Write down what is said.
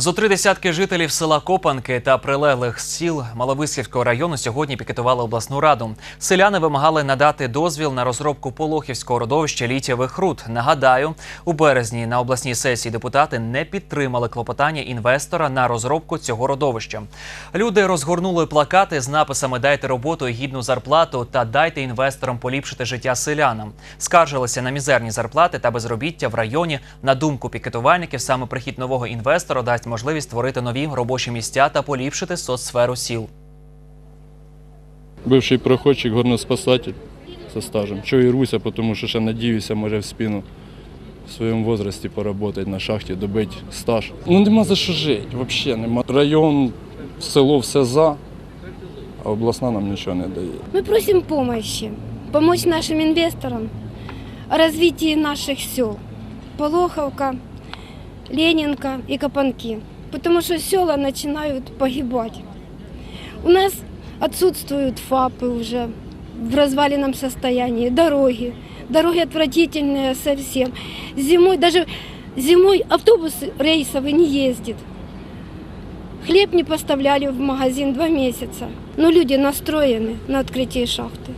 Зо три десятки жителів села Копанки та прилеглих сіл Маловисівського району сьогодні пікетували обласну раду. Селяни вимагали надати дозвіл на розробку Полохівського родовища літієвих руд. Нагадаю, у березні на обласній сесії депутати не підтримали клопотання інвестора на розробку цього родовища. Люди розгорнули плакати з написами Дайте роботу і гідну зарплату та дайте інвесторам поліпшити життя селянам. Скаржилися на мізерні зарплати та безробіття в районі. На думку пікетувальників, саме прихід нового інвестора дасть можливість створити нові робочі місця та поліпшити соцсферу сіл. Бивший проходчик, горноспасатель со стажем. Чого і руся, тому що ще надіюся, може в спину в своєму возрасті поработати на шахті, добити стаж. Ну нема за що жити, взагалі нема. Район, село все за, а обласна нам нічого не дає. Мы просим помощи, помочь нашим инвесторам о развитии наших сел. Полоховка, Ленинка и Капанки. Потому что села начинают погибать. У нас отсутствуют ФАПы уже в разваленном состоянии, дороги. Дороги отвратительные совсем. Зимой, даже зимой автобус рейсовый не ездит. Хлеб не поставляли в магазин два месяца. Но люди настроены на открытие шахты.